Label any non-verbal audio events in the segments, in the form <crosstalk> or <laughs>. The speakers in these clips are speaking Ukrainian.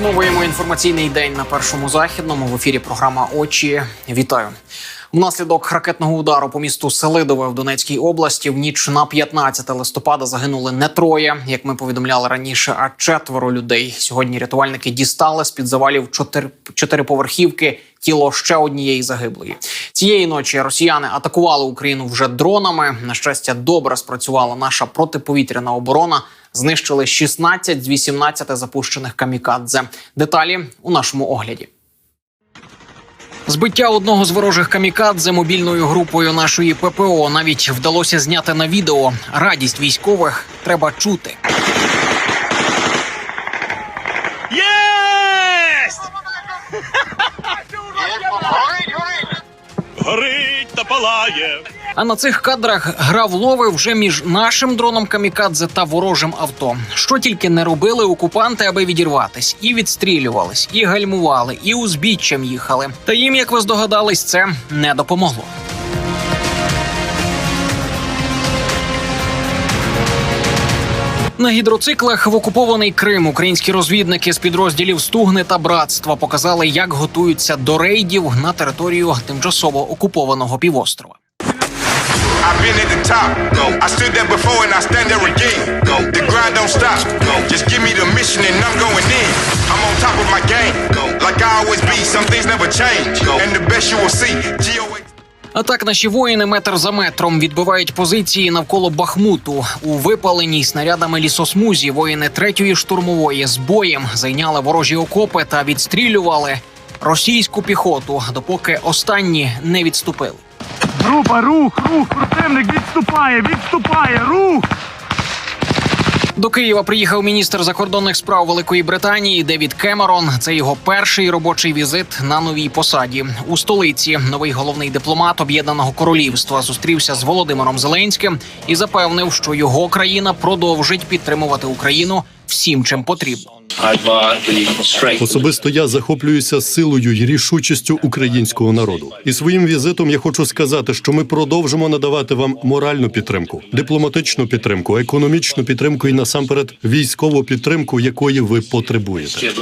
Підсумовуємо інформаційний день на першому західному в ефірі. Програма Очі. Вітаю. Внаслідок ракетного удару по місту Селидове в Донецькій області в ніч на 15 листопада загинули не троє, як ми повідомляли раніше, а четверо людей. Сьогодні рятувальники дістали з під завалів чотири чотириповерхівки тіло ще однієї загиблої. Цієї ночі росіяни атакували Україну вже дронами. На щастя, добре спрацювала наша протиповітряна оборона. Знищили 16 з 18 запущених камікадзе. Деталі у нашому огляді. Збиття одного з ворожих камікадзе мобільною групою нашої ППО навіть вдалося зняти на відео. Радість військових треба чути. Єсть! Горить, горить! Горить та палає. А на цих кадрах гра в лови вже між нашим дроном камікадзе та ворожим авто. Що тільки не робили окупанти, аби відірватись, і відстрілювались, і гальмували, і узбіччям їхали. Та їм, як ви здогадались, це не допомогло. На гідроциклах в окупований Крим українські розвідники з підрозділів Стугни та Братства показали, як готуються до рейдів на територію тимчасово окупованого півострова. Top. I stood there before and I stand there again. The grind don't stop. Just give me the mission and I'm going in. I'm on top of my game. Like I always be. Some things never change. And the best you will see. А так наші воїни метр за метром відбивають позиції навколо Бахмуту. У випаленій снарядами лісосмузі воїни третьої штурмової з боєм зайняли ворожі окопи та відстрілювали російську піхоту, допоки останні не відступили. Група, рух, рух, противник відступає, відступає, рух! До Києва приїхав міністр закордонних справ Великої Британії Девід Кемерон. Це його перший робочий візит на новій посаді у столиці. Новий головний дипломат Об'єднаного Королівства зустрівся з Володимиром Зеленським і запевнив, що його країна продовжить підтримувати Україну всім, чим потрібно. Особисто я захоплююся силою й рішучістю українського народу. І своїм візитом я хочу сказати, що ми продовжимо надавати вам моральну підтримку, дипломатичну підтримку, економічну підтримку і насамперед військову підтримку, якої ви потребуєте.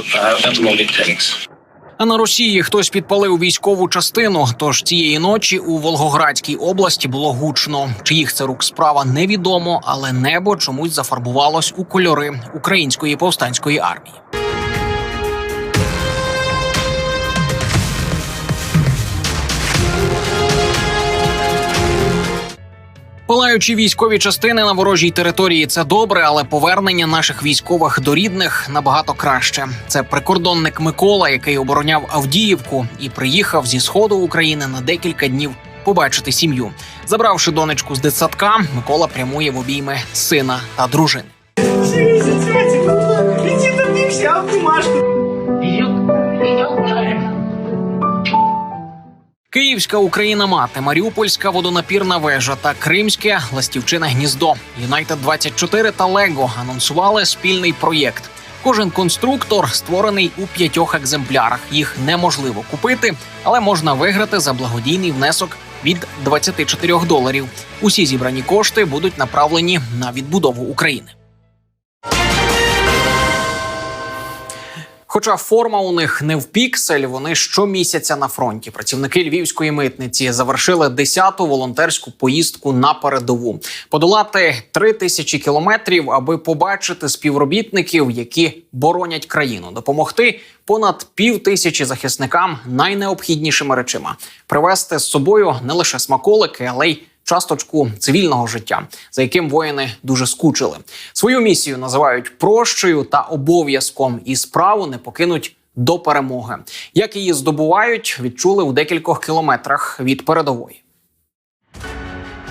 А на Росії хтось підпалив військову частину. Тож цієї ночі у Волгоградській області було гучно. Чиїх це рук справа невідомо, але небо чомусь зафарбувалось у кольори української повстанської армії. Палаючі військові частини на ворожій території це добре, але повернення наших військових до рідних набагато краще. Це прикордонник Микола, який обороняв Авдіївку і приїхав зі сходу України на декілька днів побачити сім'ю. Забравши донечку з дитсадка, Микола прямує в обійми сина та дружини. Іди до них, взяв Київська Україна мати, Маріупольська водонапірна вежа та Кримське ластівчине гніздо. Юнайтед 24 та Лего анонсували спільний проєкт. Кожен конструктор створений у п'ятьох екземплярах. Їх неможливо купити, але можна виграти за благодійний внесок від 24 доларів. Усі зібрані кошти будуть направлені на відбудову України. Хоча форма у них не в піксель, вони щомісяця на фронті. Працівники львівської митниці завершили 10-ту волонтерську поїздку на передову. Подолати три тисячі кілометрів, аби побачити співробітників, які боронять країну, допомогти понад пів тисячі захисникам найнеобхіднішими речима, привезти з собою не лише смаколики, але й часточку цивільного життя, за яким воїни дуже скучили. Свою місію називають прощою та обов'язком, і справу не покинуть до перемоги. Як її здобувають, відчули у декількох кілометрах від передової.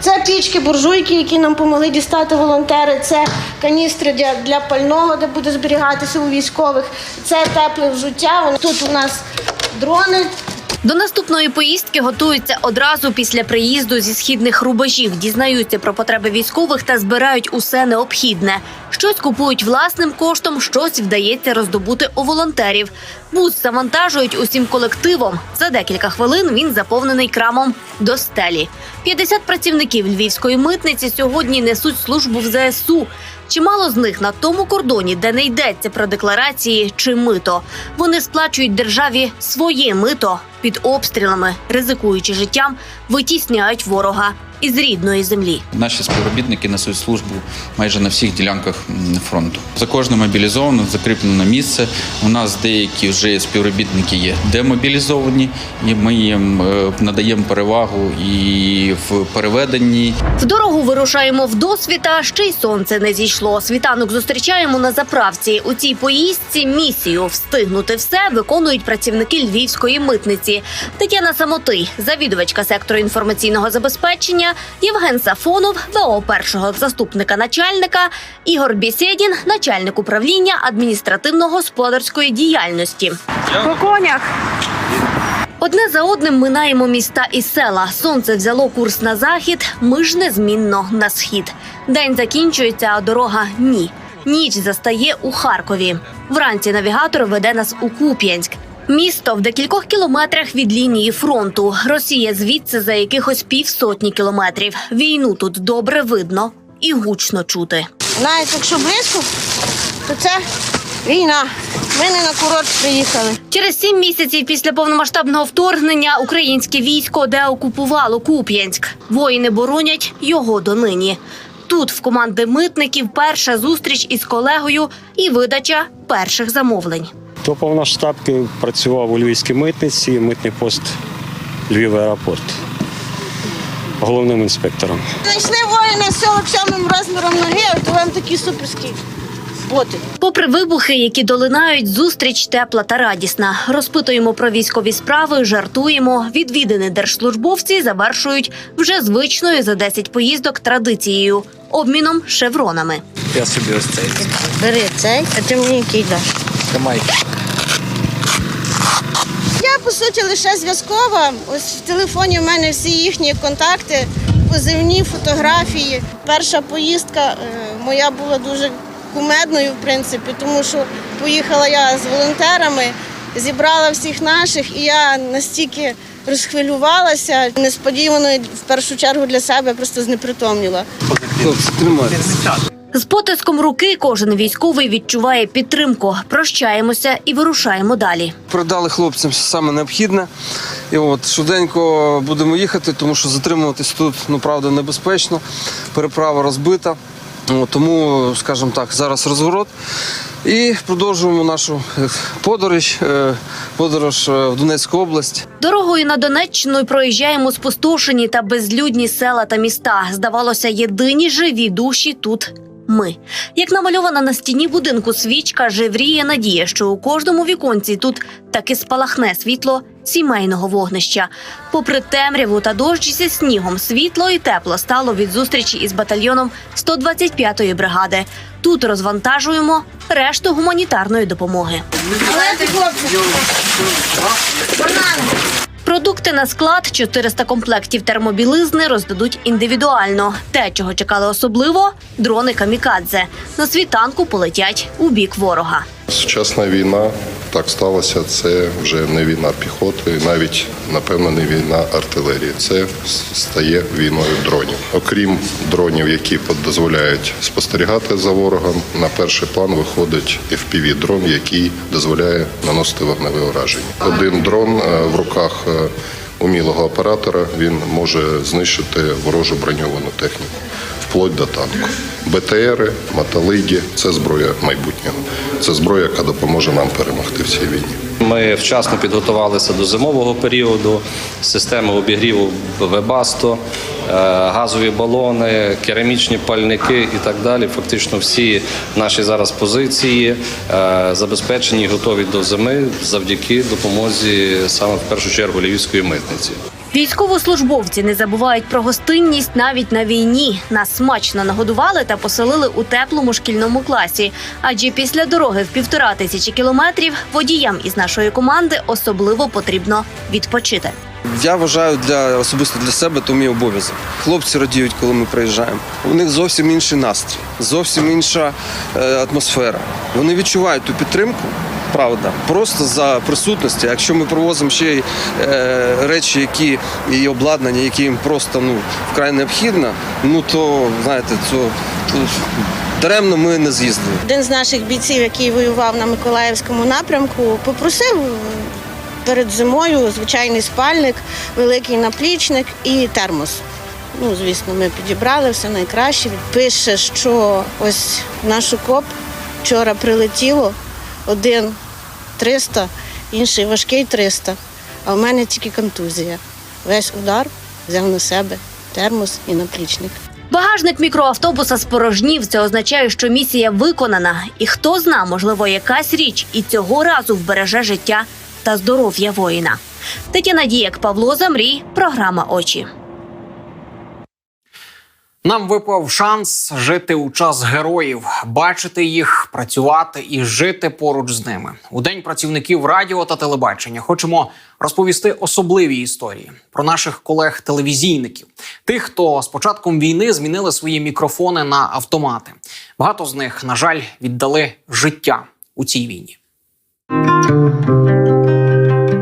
Це пічки, буржуйки, які нам допомогли дістати волонтери. Це каністри для, для пального, де буде зберігатися у військових. Це тепле взуття. Тут у нас дрони. До наступної поїздки готуються одразу після приїзду зі східних рубежів, дізнаються про потреби військових та збирають усе необхідне. Щось купують власним коштом, щось вдається роздобути у волонтерів. Бус завантажують усім колективом. За декілька хвилин він заповнений крамом до стелі. 50 працівників львівської митниці сьогодні несуть службу в ЗСУ. Чимало з них на тому кордоні, де не йдеться про декларації чи мито. Вони сплачують державі своє мито під обстрілами, ризикуючи життям, витісняють ворога із рідної землі. Наші співробітники несуть службу майже на всіх ділянках фронту. За кожним мобілізованим закріплено місце. У нас деякі вже співробітники є демобілізовані, і ми їм е, надаємо перевагу і в переведенні, В дорогу вирушаємо в досвіта, ще й сонце не зійшло. Світанок зустрічаємо на заправці. У цій поїздці місію встигнути все виконують працівники львівської митниці. Тетяна Самотий, завідувачка сектору інформаційного забезпечення, Євген Сафонов, ВО першого заступника начальника, Ігор Бєсєдін, начальник управління адміністративно-господарської діяльності. По конях. Одне за одним минаємо міста і села. Сонце взяло курс на захід. Ми ж незмінно на схід. День закінчується, а дорога ні. Ніч застає у Харкові. Вранці навігатор веде нас у Куп'янськ. Місто в декількох кілометрах від лінії фронту. Росія звідси за якихось півсотні кілометрів. Війну тут добре видно і гучно чути. Навіть якщо близько, то це війна. Ми не на курорт приїхали. Через сім місяців після повномасштабного вторгнення українське військо деокупувало Куп'янськ. Воїни боронять його донині. Тут в команди митників перша зустріч із колегою і видача перших замовлень. До повноштабки працював у Львівській митниці, митний пост Львів аеропорт. Головним інспектором. Знайшли воїна з 47 розміром ноги, а то вам такі суперські боти. Попри вибухи, які долинають, зустріч тепла та радісна. Розпитуємо про військові справи, жартуємо. Відвідини держслужбовці завершують вже звичною за 10 поїздок традицією обміном шевронами. Я собі ось цей. Бери цей, а ти мені який даш. Тримай. По суті лише зв'язкова. Ось в телефоні в мене всі їхні контакти, позивні фотографії. Перша поїздка е, моя була дуже кумедною, в принципі, тому що поїхала я з волонтерами, зібрала всіх наших, і я настільки розхвилювалася, несподівано в першу чергу для себе просто знепритомніла. Хлопці, тримайтесь. З потиском руки кожен військовий відчуває підтримку. Прощаємося і вирушаємо далі. Продали хлопцям все саме необхідне. І от швиденько будемо їхати, тому що затримуватись тут, ну правда, небезпечно. Переправа розбита. Тому, скажімо так, зараз розворот. І продовжуємо нашу е, подорож, е, подорож е, в Донецьку область. Дорогою на Донеччину проїжджаємо спустошені та безлюдні села та міста. Здавалося, єдині живі душі тут. Ми, як намальована на стіні будинку свічка, живріє надія, що у кожному віконці тут таки спалахне світло сімейного вогнища. Попри темряву та дощ зі снігом, світло і тепло стало від зустрічі із батальйоном 125-ї бригади. Тут розвантажуємо решту гуманітарної допомоги. Продукти на склад 400 комплектів термобілизни роздадуть індивідуально. Те, чого чекали особливо дрони камікадзе. На світанку полетять у бік ворога. Сучасна війна так сталося. Це вже не війна піхоти, навіть напевно не війна артилерії. Це стає війною дронів. Окрім дронів, які дозволяють спостерігати за ворогом, на перший план виходить fpv дрон який дозволяє наносити вогневе ураження. Один дрон е, в руках е, умілого оператора він може знищити ворожу броньовану техніку. Вплоть до танку. БТРи, мотолиги це зброя майбутнього. Це зброя, яка допоможе нам перемогти в цій війні. Ми вчасно підготувалися до зимового періоду, системи обігріву Вебасто, е, газові балони, керамічні пальники і так далі. Фактично всі наші зараз позиції е, забезпечені і готові до зими завдяки допомозі саме в першу чергу львівської митниці. Військовослужбовці не забувають про гостинність навіть на війні. Нас смачно нагодували та поселили у теплому шкільному класі. Адже після дороги в півтора тисячі кілометрів водіям із нашої команди особливо потрібно відпочити. Я вважаю для особисто для себе то мій обов'язок. Хлопці радіють, коли ми приїжджаємо. У них зовсім інший настрій, зовсім інша е, атмосфера. Вони відчувають ту підтримку. Правда, просто за присутності. Якщо ми привозимо ще й е, речі, які і обладнання, які їм просто ну вкрай необхідно, ну то знаєте, то Даремно ми не з'їздили. Один з наших бійців, який воював на Миколаївському напрямку, попросив перед зимою звичайний спальник, великий наплічник і термос. Ну, звісно, ми підібрали все найкраще. Пише, що ось наш окоп вчора прилетіло один 300, інший важкий 300, а в мене тільки контузія. Весь удар взяв на себе термос і наплічник. Багажник мікроавтобуса спорожнів. Це означає, що місія виконана. І хто зна, можливо, якась річ і цього разу вбереже життя та здоров'я воїна. Тетяна Дієк, Павло Замрій, програма Очі. Нам випав шанс жити у час героїв, бачити їх, працювати і жити поруч з ними. У день працівників радіо та телебачення хочемо розповісти особливі історії про наших колег-телевізійників, тих, хто з початком війни змінили свої мікрофони на автомати. Багато з них, на жаль, віддали життя у цій війні.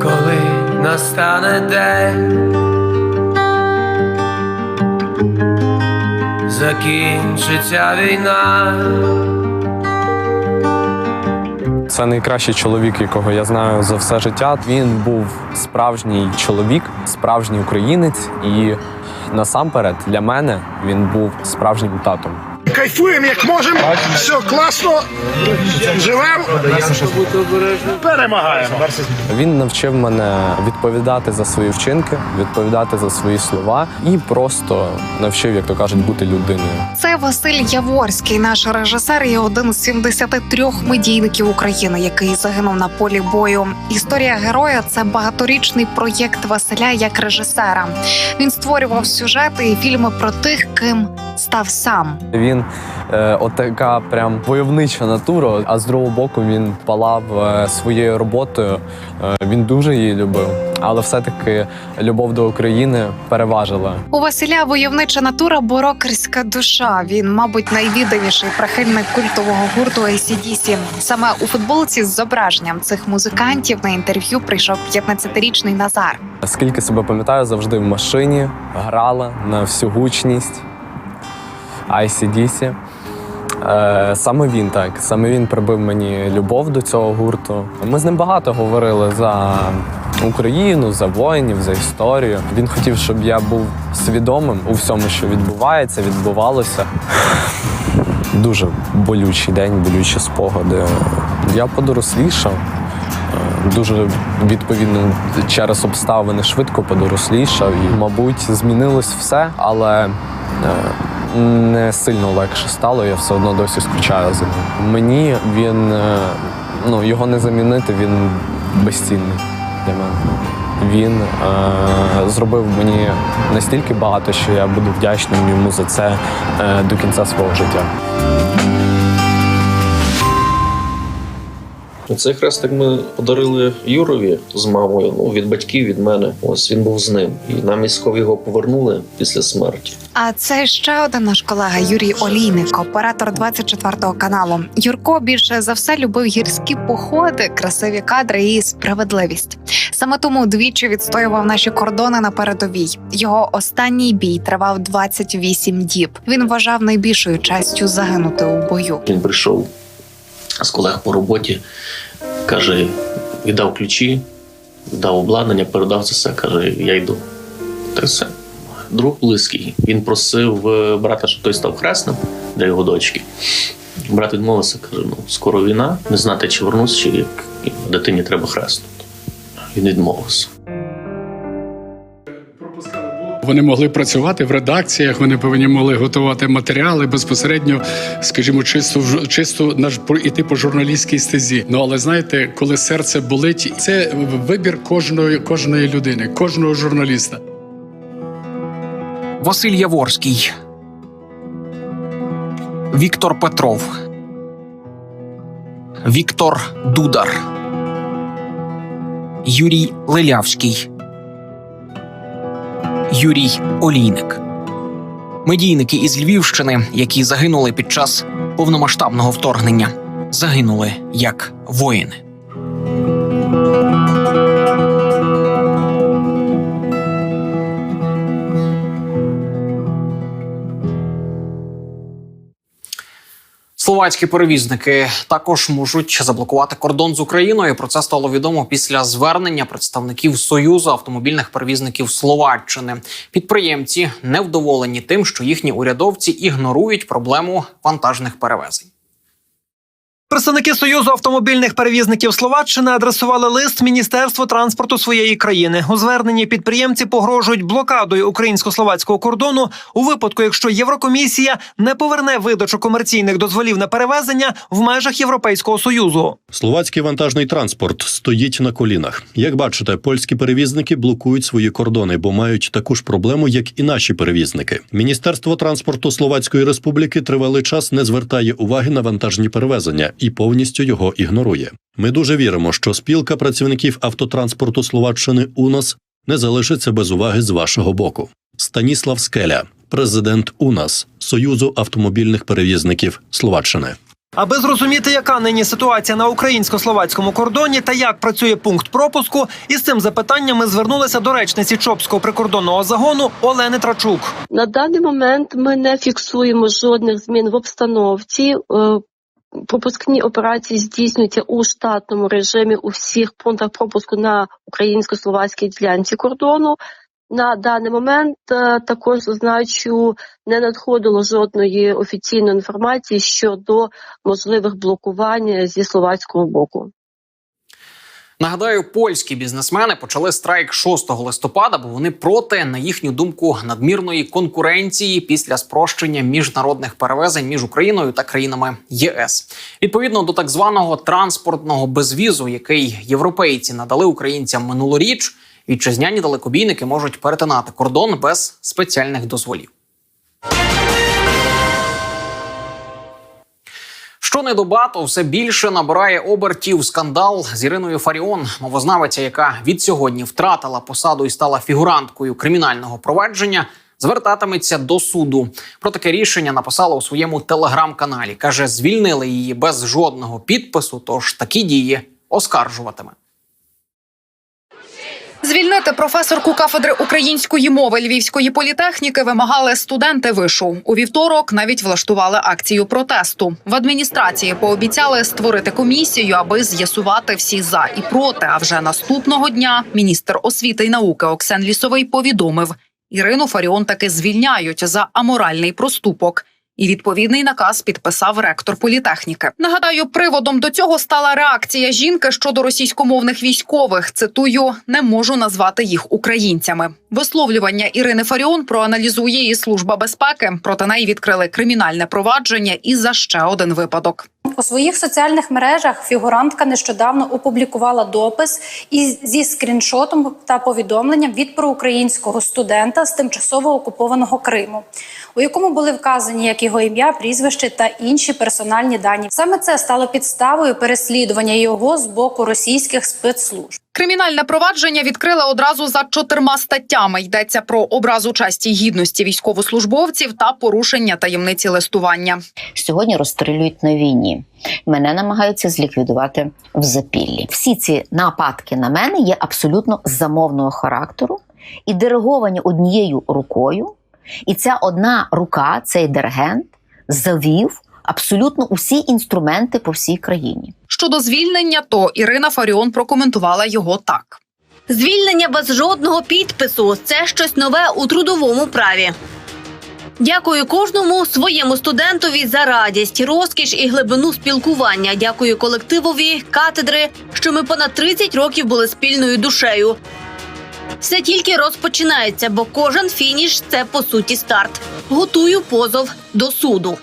Коли настане день, закінчиться війна. Це найкращий чоловік, якого я знаю за все життя. Він був справжній чоловік, справжній українець, і насамперед для мене він був справжнім татом. Кайфуємо як можемо. Все класно. Живемо. Перемагаємо. Він навчив мене відповідати за свої вчинки, відповідати за свої слова і просто навчив, як то кажуть, бути людиною. Це Василь Яворський, наш режисер, і один з 73 медійників України, який загинув на полі бою. Історія героя це багаторічний проєкт Василя як режисера. Він створював сюжети і фільми про тих, ким став сам. Він е, отака прям войовнича натура, а з другого боку він палав е, своєю роботою. Е, він дуже її любив, але все-таки любов до України переважила. У Василя войовнича натура, борокерська душа. Він, мабуть, найвідданіший прихильник культового гурту ACDC. Саме у футболці з зображенням цих музикантів на інтерв'ю прийшов 15-річний Назар. Скільки себе пам'ятаю, завжди в машині грала на всю гучність ICDC. Е, Саме він так, саме він прибив мені любов до цього гурту. Ми з ним багато говорили за Україну, за воїнів, за історію. Він хотів, щоб я був свідомим у всьому, що відбувається, відбувалося. Дуже болючий день, болючі спогади. Я подорослішав. Е, Дуже відповідно через обставини швидко подорослішав і, мабуть, змінилось все, але е, не сильно легше стало. Я все одно досі скучаю за ним. Мені він е, ну його не замінити, він безцінний для мене. Він е, зробив мені настільки багато, що я буду вдячним йому за це е, до кінця свого життя. Цей хрестик ми подарили Юрові з мамою. Ну від батьків від мене. Ось він був з ним. І нам військові його повернули після смерті. А це ще один наш колега Юрій Олійник, оператор 24 каналу. Юрко більше за все любив гірські походи, красиві кадри і справедливість. Саме тому двічі відстоював наші кордони на передовій. Його останній бій тривав 28 діб. Він вважав найбільшою честю загинути у бою. Він прийшов з колег по роботі, каже: віддав ключі, віддав обладнання, передав це все. каже: я йду. Та й все. Друг близький. Він просив е, брата, щоб той став хресним для його дочки. Брат відмовився, каже: ну, скоро війна, не знати, чи вернусь, чи як дитині треба хреснути. Він відмовився. Вони могли працювати в редакціях, вони повинні могли готувати матеріали безпосередньо, скажімо, чисто чисто наш іти по журналістській стезі. Ну але знаєте, коли серце болить, це вибір кожної кожної людини, кожного журналіста. Василь Яворський, Віктор Петров, Віктор Дудар, Юрій Лелявський, Юрій Олійник. Медійники із Львівщини, які загинули під час повномасштабного вторгнення, загинули як воїни. Словацькі перевізники також можуть заблокувати кордон з Україною. Про це стало відомо після звернення представників Союзу автомобільних перевізників Словаччини. Підприємці невдоволені тим, що їхні урядовці ігнорують проблему вантажних перевезень. Представники Союзу автомобільних перевізників Словаччини адресували лист Міністерству транспорту своєї країни. У зверненні підприємці погрожують блокадою українсько-словацького кордону у випадку, якщо Єврокомісія не поверне видачу комерційних дозволів на перевезення в межах Європейського союзу. Словацький вантажний транспорт стоїть на колінах. Як бачите, польські перевізники блокують свої кордони, бо мають таку ж проблему, як і наші перевізники. Міністерство транспорту Словацької Республіки тривалий час не звертає уваги на вантажні перевезення і повністю його ігнорує. Ми дуже віримо, що спілка працівників автотранспорту Словаччини УНАС не залишиться без уваги з вашого боку. Станіслав Скеля, президент УНАС Союзу автомобільних перевізників Словаччини. Аби зрозуміти, яка нині ситуація на українсько-словацькому кордоні та як працює пункт пропуску, із цим запитанням ми звернулися до речниці Чопського прикордонного загону Олени Трачук. На даний момент ми не фіксуємо жодних змін в обстановці. Пропускні операції здійснюються у штатному режимі у всіх пунктах пропуску на українсько-словацькій ділянці кордону. На даний момент е, також зазначу, не надходило жодної офіційної інформації щодо можливих блокувань зі словацького боку. Нагадаю, польські бізнесмени почали страйк 6 листопада, бо вони проти, на їхню думку, надмірної конкуренції після спрощення міжнародних перевезень між Україною та країнами ЄС. Відповідно до так званого транспортного безвізу, який європейці надали українцям минулоріч, вітчизняні далекобійники можуть перетинати кордон без спеціальних дозволів. Що не до все більше набирає обертів скандал з Іриною Фаріон, мовознавиця, яка від сьогодні втратила посаду і стала фігуранткою кримінального провадження. Звертатиметься до суду. Про таке рішення написала у своєму телеграм-каналі. каже, звільнили її без жодного підпису. Тож такі дії оскаржуватиме. Звільнити професорку кафедри української мови Львівської політехніки вимагали студенти вишу. У вівторок навіть влаштували акцію протесту. В адміністрації пообіцяли створити комісію, аби з'ясувати всі за і проти. А вже наступного дня міністр освіти й науки Оксен Лісовий повідомив: Ірину Фаріон таки звільняють за аморальний проступок. І відповідний наказ підписав ректор політехніки. Нагадаю, приводом до цього стала реакція жінки щодо російськомовних військових. Цитую, не можу назвати їх українцями. Висловлювання Ірини Фаріон проаналізує і служба безпеки. Проти неї відкрили кримінальне провадження і за ще один випадок. У своїх соціальних мережах фігурантка нещодавно опублікувала допис із зі скріншотом та повідомленням від проукраїнського студента з тимчасово окупованого Криму, у якому були вказані як його ім'я, прізвище та інші персональні дані. Саме це стало підставою переслідування його з боку російських спецслужб. Кримінальне провадження відкрили одразу за чотирма статтями. Йдеться про образу честі й гідності військовослужбовців та порушення таємниці листування. Сьогодні розстрілюють на війні. Мене намагаються зліквідувати в запіллі. Всі ці нападки на мене є абсолютно замовного характеру і дириговані однією рукою. І ця одна рука, цей диригент, завів абсолютно усі інструменти по всій країні. Щодо звільнення, то Ірина Фаріон прокоментувала його так. Звільнення без жодного підпису це щось нове у трудовому праві. Дякую кожному своєму студентові за радість, розкіш і глибину спілкування. Дякую колективові катедри, що ми понад 30 років були спільною душею. Все тільки розпочинається, бо кожен фініш це по суті старт. Готую позов до суду.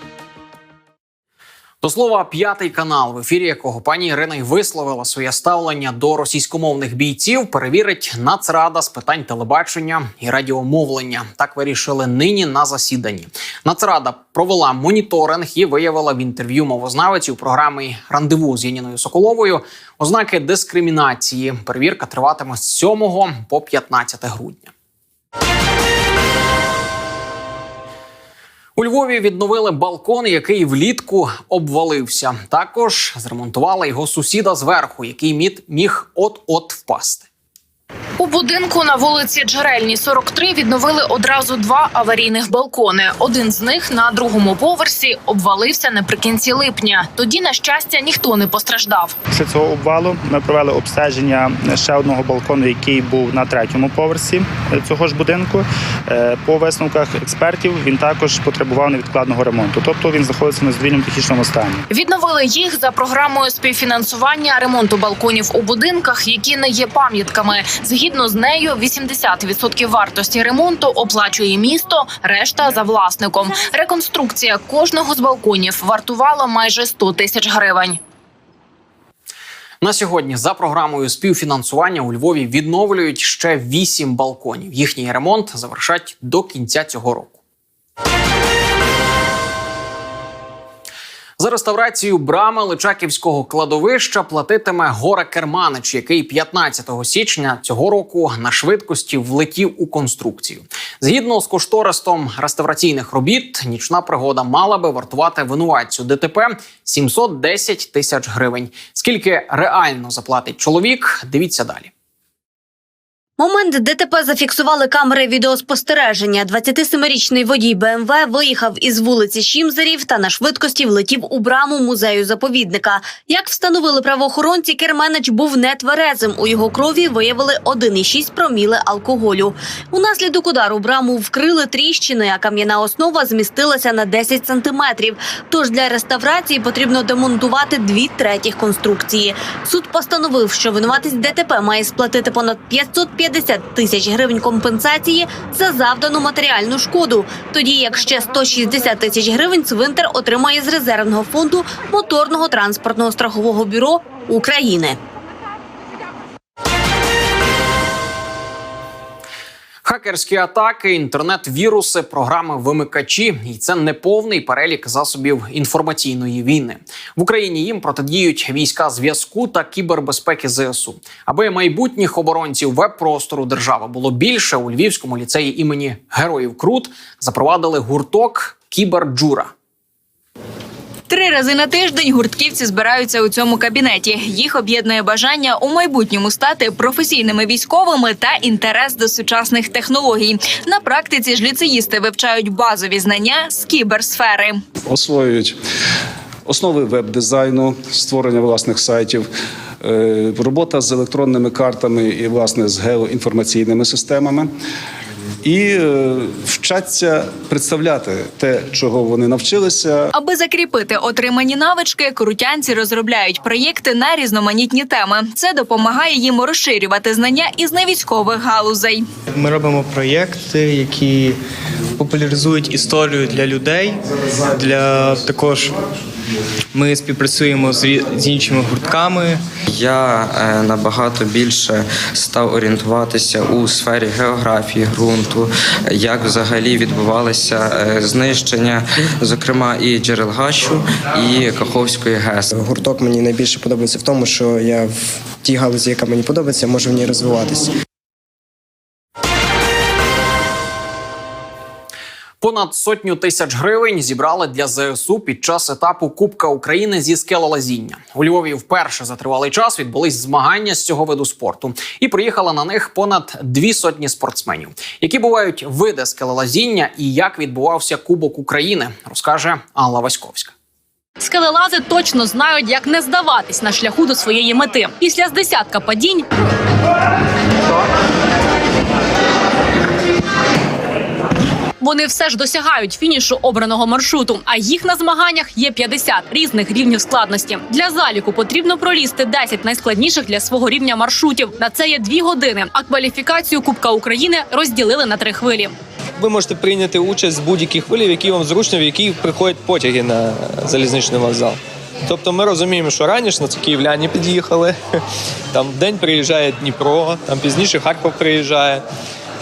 До слова, п'ятий канал, в ефірі якого пані Ірина й висловила своє ставлення до російськомовних бійців, перевірить Нацрада з питань телебачення і радіомовлення. Так вирішили нині на засіданні. Нацрада провела моніторинг і виявила в інтерв'ю мовознавиці у програмі Рандеву з Яніною Соколовою ознаки дискримінації. Перевірка триватиме з 7 по 15 грудня. У Львові відновили балкон, який влітку обвалився. Також зремонтували його сусіда зверху, який міг от-от впасти. У будинку на вулиці Джерельній, 43 відновили одразу два аварійних балкони. Один з них на другому поверсі обвалився наприкінці липня. Тоді, на щастя, ніхто не постраждав. Після цього обвалу ми провели обстеження ще одного балкону, який був на третьому поверсі цього ж будинку. Е, По висновках експертів він також потребував невідкладного ремонту, тобто він знаходиться на задовільному технічному стані. Відновили їх за програмою співфінансування ремонту балконів у будинках, які не є пам'ятками. Згідно з нею, 80% вартості ремонту оплачує місто, решта за власником. Реконструкція кожного з балконів вартувала майже 100 тисяч гривень. На сьогодні за програмою співфінансування у Львові відновлюють ще вісім балконів. Їхній ремонт завершать до кінця цього року. За реставрацію брами Личаківського кладовища платитиме Гора Керманич, який 15 січня цього року на швидкості влетів у конструкцію. Згідно з коштористом реставраційних робіт, нічна пригода мала би вартувати винуватцю ДТП 710 тисяч гривень. Скільки реально заплатить чоловік? Дивіться далі. Момент ДТП зафіксували камери відеоспостереження. 27-річний водій БМВ виїхав із вулиці Шімзерів та на швидкості влетів у браму музею заповідника. Як встановили правоохоронці, керменич був нетверезим. У його крові виявили 1,6 проміли алкоголю. Унаслідок удару браму вкрили тріщини, а кам'яна основа змістилася на 10 сантиметрів. Тож для реставрації потрібно демонтувати дві третіх конструкції. Суд постановив, що винуватець ДТП має сплатити понад 550 тисяч гривень компенсації за завдану матеріальну шкоду. Тоді як ще 160 тисяч гривень цвинтар отримає з резервного фонду моторного транспортного страхового бюро України. Хакерські атаки, інтернет-віруси, програми вимикачі, і це не повний перелік засобів інформаційної війни. В Україні їм протидіють війська зв'язку та кібербезпеки ЗСУ. Аби майбутніх оборонців веб-простору держави було більше у Львівському ліцеї імені Героїв Крут запровадили гурток Кіберджура. Три рази на тиждень гуртківці збираються у цьому кабінеті. Їх об'єднує бажання у майбутньому стати професійними військовими та інтерес до сучасних технологій. На практиці ж ліцеїсти вивчають базові знання з кіберсфери. освоюють основи веб-дизайну, створення власних сайтів, е, робота з електронними картами і власне з геоінформаційними системами. І е, вчаться представляти те, чого вони навчилися, Аби закріпити отримані навички, крутянці розробляють проєкти на різноманітні теми. Це допомагає їм розширювати знання із невійськових галузей. Ми робимо проєкти, які популяризують історію для людей. Для також ми співпрацюємо з, з іншими гуртками. Я е, набагато більше став орієнтуватися у сфері географії ґрунту, як взагалі відбувалося е, знищення, зокрема і джерел Гащу, і Каховської ГЕС. Гурток мені найбільше подобається в тому, що я в тій галузі, яка мені подобається, можу в ній розвиватися. Понад сотню тисяч гривень зібрали для ЗСУ під час етапу Кубка України зі скелелазіння. У Львові вперше за тривалий час відбулись змагання з цього виду спорту, і приїхали на них понад дві сотні спортсменів. Які бувають види скелелазіння і як відбувався Кубок України, розкаже Алла Васьковська. Скелелази точно знають, як не здаватись на шляху до своєї мети. Після з десятка падінь Вони все ж досягають фінішу обраного маршруту. А їх на змаганнях є 50 різних рівнів складності. Для заліку потрібно пролізти 10 найскладніших для свого рівня маршрутів. На це є дві години. А кваліфікацію Кубка України розділили на три хвилі. Ви можете прийняти участь з будь-яких хвилі, в які вам зручно, в які приходять потяги на залізничний вокзал. Тобто ми розуміємо, що раніше на це київляні під'їхали. <laughs> Там в день приїжджає Дніпро, там пізніше Харків приїжджає.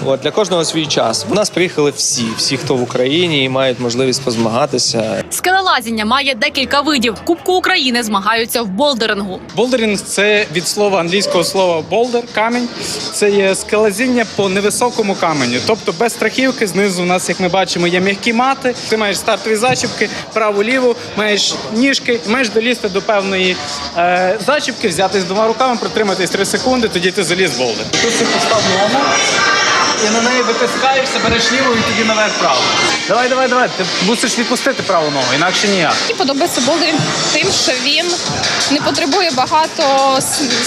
От для кожного свій час. У нас приїхали всі, всі, хто в Україні і мають можливість позмагатися. Скелелазіння має декілька видів. Кубку України змагаються в болдерингу. Болдерінг це від слова англійського слова болдер, камінь. Це є скалазіння по невисокому каменю, тобто без страхівки. Знизу у нас, як ми бачимо, є м'які мати. Ти маєш стартові зачіпки, праву-ліву, маєш ніжки, маєш долізти до певної е, зачіпки, взятись двома руками, протриматись 3 секунди, тоді ти заліз в болдер. Тут ти постав ногу і на неї витискаєшся, береш ліву і тоді наверх праву. Давай, давай, давай. Ти мусиш відпустити праву ногу, інакше ніяк. Мені подобається болдерінг тим, що він не потребує багато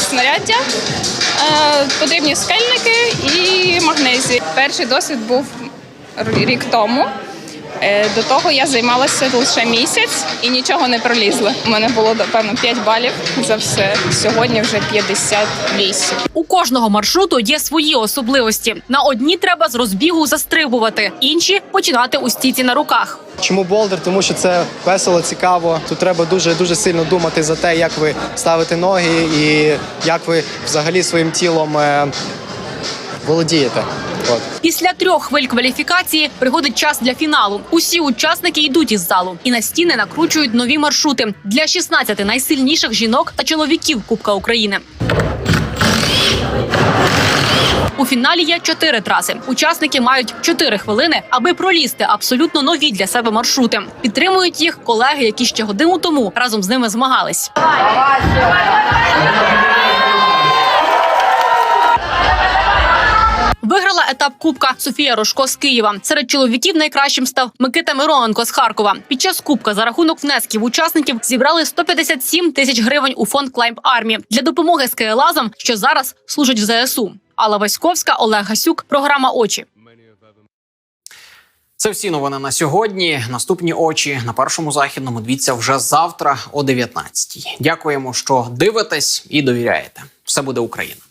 снаряддя. Е, потрібні скельники і магнезії. Перший досвід був рік тому. Е, До того я займалася лише місяць і нічого не пролізла. У мене було напевно 5 балів за все. Сьогодні вже 58. У кожного маршруту є свої особливості. На одні треба з розбігу застрибувати, інші починати у стійці на руках. Чому болдер? Тому що це весело, цікаво. Тут треба дуже дуже сильно думати за те, як ви ставите ноги і як ви взагалі своїм тілом е, володієте. От. Після трьох хвиль кваліфікації приходить час для фіналу. Усі учасники йдуть із залу і на стіни накручують нові маршрути для 16 найсильніших жінок та чоловіків Кубка України. У фіналі є чотири траси. Учасники мають чотири хвилини, аби пролізти абсолютно нові для себе маршрути. Підтримують їх колеги, які ще годину тому разом з ними змагались. Виграла етап Кубка Софія Рожко з Києва. Серед чоловіків найкращим став Микита Мироненко з Харкова. Під час Кубка за рахунок внесків учасників зібрали 157 тисяч гривень у фонд Climb Army для допомоги скелелазам, що зараз служать в ЗСУ. Алла Васьковська, Олег Гасюк, програма Очі. Це всі новини на сьогодні. Наступні очі на першому західному. Дивіться вже завтра о 19-й. Дякуємо, що дивитесь і довіряєте. Все буде Україна.